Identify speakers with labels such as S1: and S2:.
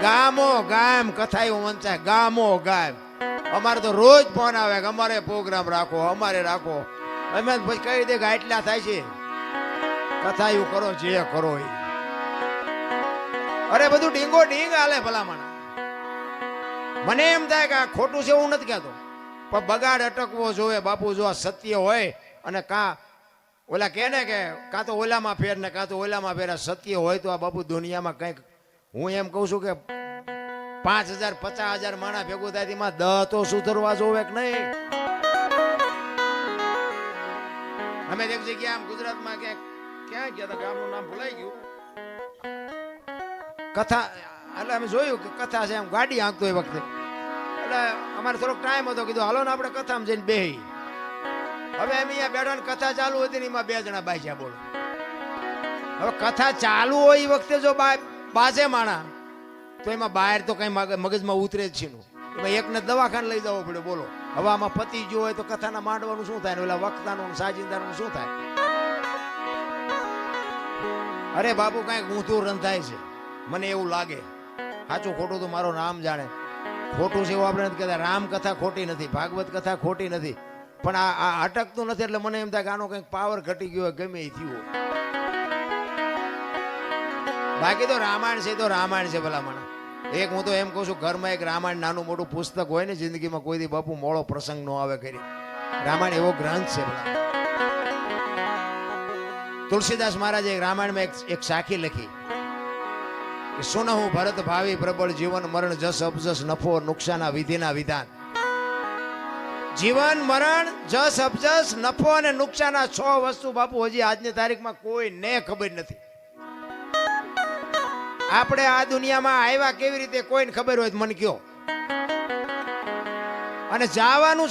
S1: ગામો ગામ કથા એવું વંચાય, ગામો ગામ. અમારે તો રોજ ફોન આવે કે અમારે પ્રોગ્રામ રાખો, અમારે રાખો. અમે પછી કહી દે આટલા થાય છે. કથા એવું કરો, જે કરો એ. અરે બધું ડીંગો ડીંગ હાલે ભલામણ. મને એમ થાય કે આ ખોટું છે એવું નથી કહેતો. પણ બગાડ અટકવો જોવે બાપુ જો આ સત્ય હોય અને કાં ઓલા કે ને કે, કાં તો ઓલામાં ફેર ને કાં તો ઓલામાં ફેર સત્ય હોય તો આ બાપુ દુનિયામાં કંઈક હું એમ કહું છું કે પાંચ હજાર, પચાસ હજાર માણા ભેગું થાય તેમાં દહ સુધરવા જોવે કે નહીં? અમે એક જગ્યાએ આમ ગુજરાતમાં ક્યાંક ક્યાં ગયા હતા ગામનું નામ ભૂલાઈ ગયું. કથા, એટલે અમે જોયું કે કથા છે એમ ગાડી આંકતો એ વખતે. એટલે અમારે થોડોક ટાઈમ હતો, કીધું હાલો ને આપણે કથામાં જઈને બે હવે એમ અહીંયા બેઠા ને કથા ચાલુ હતી ને એમાં બે જણા બાજ્યા બોલો. હવે કથા ચાલુ હોય એ વખતે જો બા બાજે માણા, તો એમાં બહાર તો કઈ મગજમાં ઉતરે જ છીનું. એમાં એકને દવાખાને લઈ જવો પડે બોલો. હવે પતિ જો હોય તો કથાના માંડવાનું શું થાય? ઓલા વખતાનું સાજિંદાનું શું થાય? અરે બાપુ, કાંઈક ઊંધું રંધાય છે. મને એવું લાગે. સાચું ખોટું તો મારો નામ જાણે. ખોટું છે એવું આપણે નથી કહેતા. રામ કથા ખોટી નથી, ભાગવત કથા ખોટી નથી. પણ આ અટકતું નથી એટલે મને એમ થાય કે આનો કંઈક પાવર ઘટી ગયો ગમે એ થયું. બાકી તો રામાયણ છે તો રામાયણ છે ભલામણ. એક હું તો એમ કહું છું, ઘરમાં એક રામાયણ નાનું મોટું પુસ્તક હોય ને, જિંદગીમાં કોઈ દી બાપુ મોળો પ્રસંગ નો આવે કરી રામાયણ એવો ગ્રંથ છે તુલસીદાસ મહારાજે રામાયણમાં એક એક સાખી લખી કે, સુનહું ભરત ભાવી પ્રબળ જીવન મરણ જસ અપજસ નફો નુકસાન વિધિના વિધાન. જીવન મરણ જસ અપજસ નફો અને નુકસાના છ વસ્તુ બાપુ હજી આજની તારીખમાં કોઈને ખબર નથી. આપણે આ દુનિયામાં આવ્યા કેવી રીતે? કોઈને ખબર હોય મને કયો અને જવાનું છે